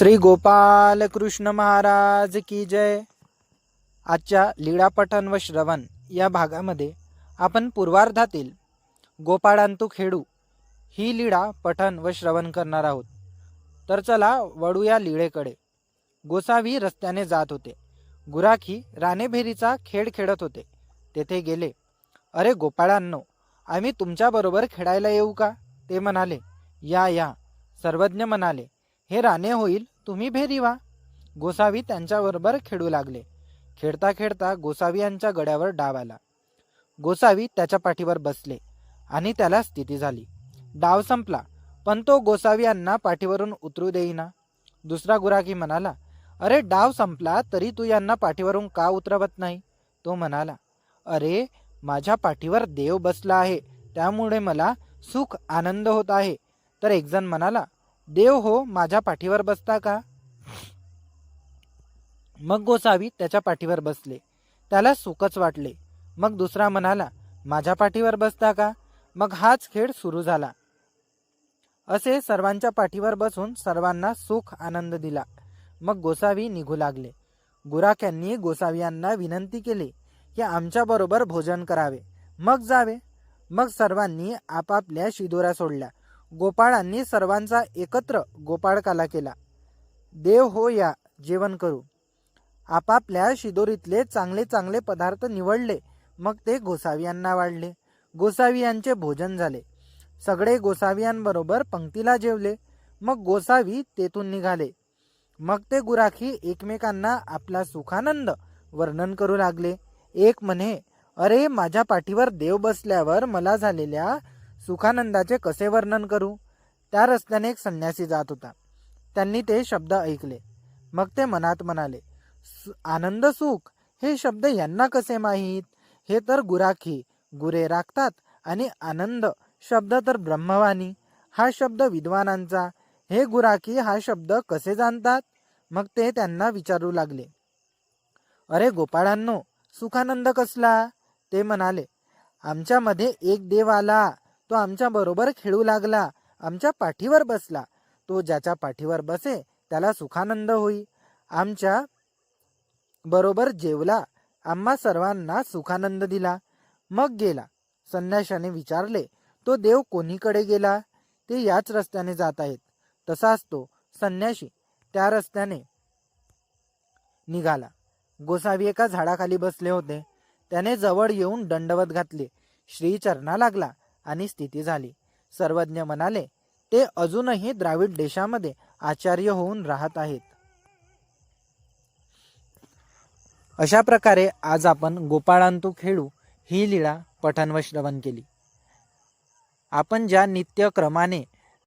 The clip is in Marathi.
श्री गोपाल कृष्ण महाराज की जय. आजच्या लीळापठन व श्रवण या भागामध्ये आपण पूर्वार्धातील गोपाळांतू खेडू ही लीळा पठण व श्रवण करणार आहोत. तर चला वळूया लीळेकडे. गोसावी रस्त्याने जात होते. गुराखी राणेभेरीचा खेळ खेळत होते. तेथे गेले. अरे गोपाळांनो आम्ही तुमच्याबरोबर खेळायला येऊ का? ते म्हणाले. या या सर्वज्ञ म्हणाले. हे राणे होईल तुम्ही भेरी व्हा. गोसावी त्यांच्याबरोबर खेळू लागले. खेळता खेळता गोसावी यांच्या गड्यावर डाव आला. गोसावी त्याच्या पाठीवर बसले आणि त्याला स्थिती झाली. डाव संपला पण तो गोसावी यांना पाठीवरून उतरू देईना. दुसरा गुराखी म्हणाला अरे डाव संपला तरी तू यांना पाठीवरून का उतरवत नाही? तो म्हणाला अरे माझ्या पाठीवर देव बसला आहे. त्यामुळे मला सुख आनंद होत आहे. तर एकजण म्हणाला देव हो माझ्या पाठीवर बसता का? मग गोसावी त्याच्या पाठीवर बसले. त्याला सुखच वाटले. मग दुसरा म्हणाला माझ्या पाठीवर बसता का? मग हाच खेळ सुरू झाला. असे सर्वांच्या पाठीवर बसून सर्वांना सुख आनंद दिला. मग गोसावी निघू लागले. गुराख्यांनी गोसावियांना विनंती केली की आमच्याबरोबर भोजन करावे. मग जावे. मग सर्वांनी आपापल्या शिदोऱ्या सोडल्या. गोपाळांनी सर्वांचा एकत्र गोपाळकाला केला. देव हो या जेवण करू. आपापल्या शिदोरीतले चांगले चांगले पदार्थ निवडले मग ते गोसावियांना वाढले. गोसावियांचे भोजन झाले. सगळे गोसावियांबरोबर पंक्तीला जेवले. मग गोसावी तेथून निघाले. मग ते गुराखी एकमेकांना आपला सुखानंद वर्णन करू लागले. एक म्हणे अरे माझ्या पाठीवर देव बसल्यावर मला झालेल्या सुखानंदाचे कसे वर्णन करू? त्या रस्त्याने एक संन्यासी जात होता. त्यांनी ते शब्द ऐकले. मग ते मनात म्हणाले "सु- आनंद सुख? हे शब्द यांना कसे माहीत? हे तर गुराखी गुरे राखतात आणि आनंद शब्द तर ब्रह्मवाणी हा शब्द विद्वानांचा. हे गुराखी हा शब्द कसे जाणतात? मग ते त्यांना विचारू लागले. अरे गोपाळांनो सुखानंद कसला? ते म्हणाले आमच्यामध्ये एक देव आला. तो आमच्याबरोबर खेळू लागला. आमच्या पाठीवर बसला. तो ज्याच्या पाठीवर बसे त्याला सुखानंद होई. आमच्या बरोबर जेवला. आम्हा सर्वांना सुखानंद दिला. मग गेला. संन्याशाने विचारले तो देव कोणीकडे गेला? ते याच रस्त्याने जात आहेत. तसाच तो संन्याशी त्या रस्त्याने निघाला. गोसावी एका झाडाखाली बसले होते. त्याने जवळ येऊन दंडवत घातले. श्रीचरणा लागला. आणि स्थिती झाली. सर्वज्ञ म्हणाले ते अजूनही द्राविड देशामध्ये आचार्य होऊन राहत आहेत. अशा प्रकारे आज आपण गोपाळांतू खेळू ही लीळा पठण व श्रवण केली. आपण ज्या नित्य क्रमाने